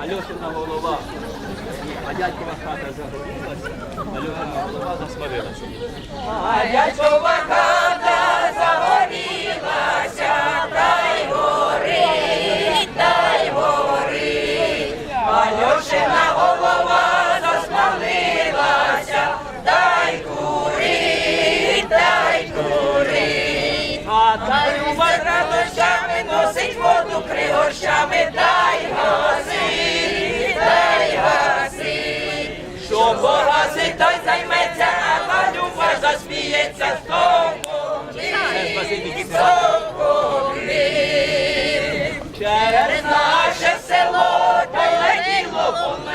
Альошина голова, а дядькова хата загорілася, Альошина голова засмарилася. А дядькова хата загорілася, та й горить, та й горить. Альошина голова засмалилася, та й курить, та й курить. А Люба з радощами носить воду пригорщами, та погасить, той займеться, а та Люба засміється з. Через наше село та й летіло помило,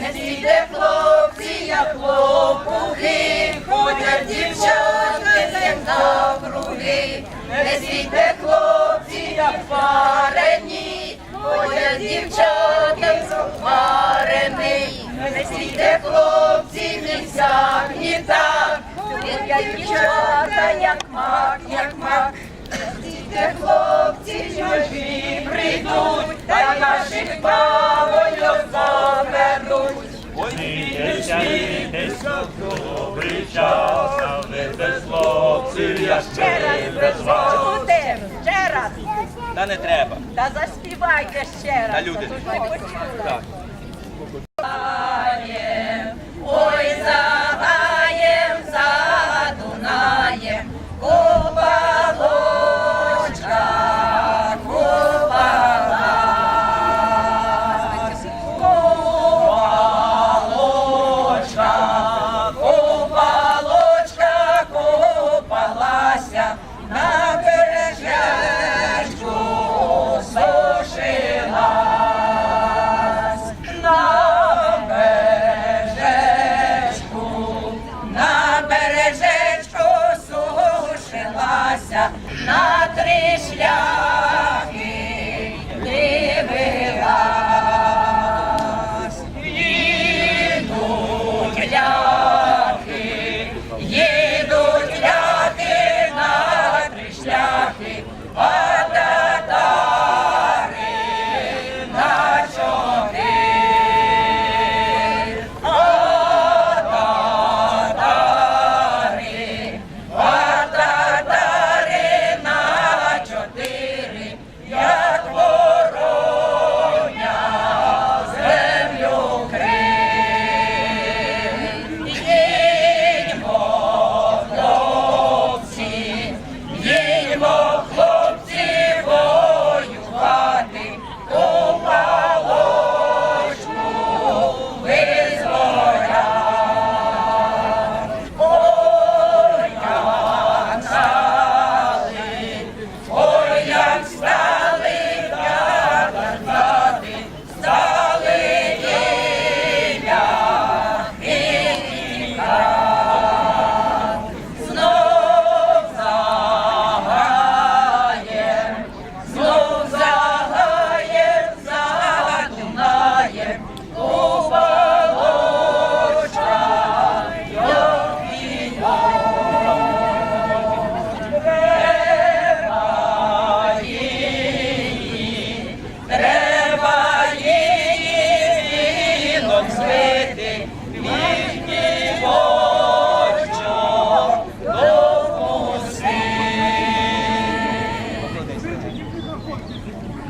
не світе хлопці, як лопухи, ходять дівчатки з навкруги, не світе хлопці, як парені, ходять дівчата парений, не світе хлопці, ні сяк, ні так, ходять дівчата, як мак, як мак. Світе хлопці, чужі прийдуть, та й наших бабоньок заберуть. Не треба. та заспівайте ще раз. Та люди. Так.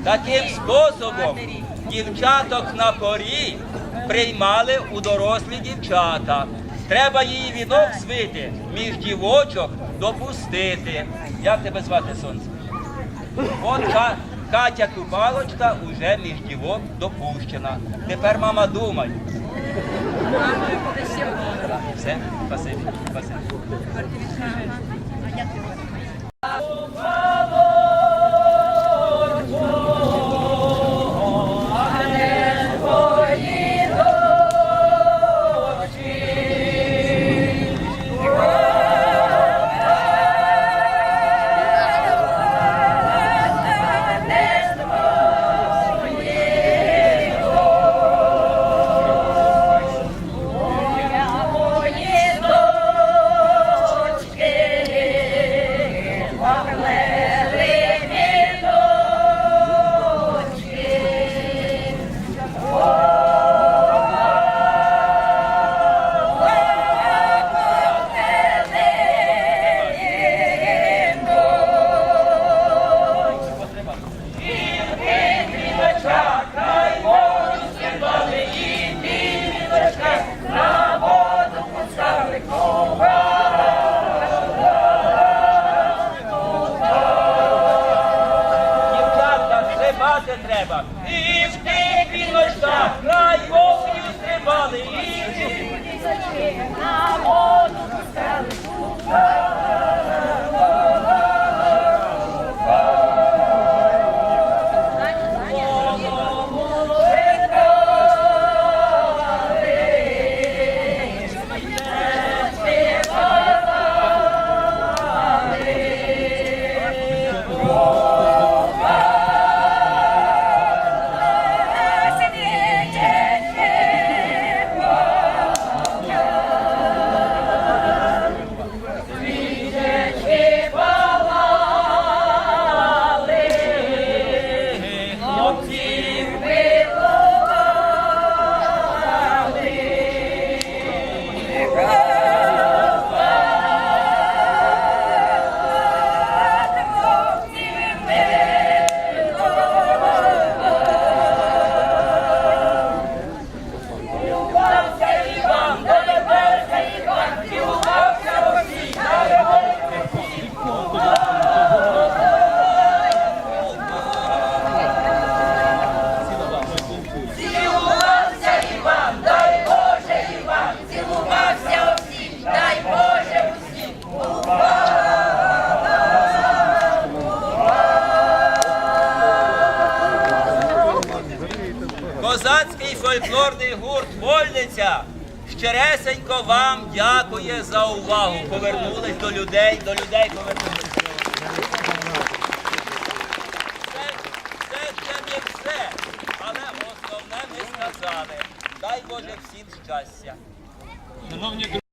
Таким способом дівчаток на порі приймали у дорослі дівчата. Треба її вінок звити, між дівочок допустити. Як тебе звати сонце? От Катя Купалочка уже між дівок допущена. Тепер мама думай. Все, спасибі, спасибі. Треба. І в тих віночках край вогню стрибали, і На воду Цілувався фольклорний гурт Вольниця щиресенько вам дякує за увагу. Повернулись до людей, до людей повернулись. Це, ще не все, але основне ми сказали. Дай Боже всім щастя.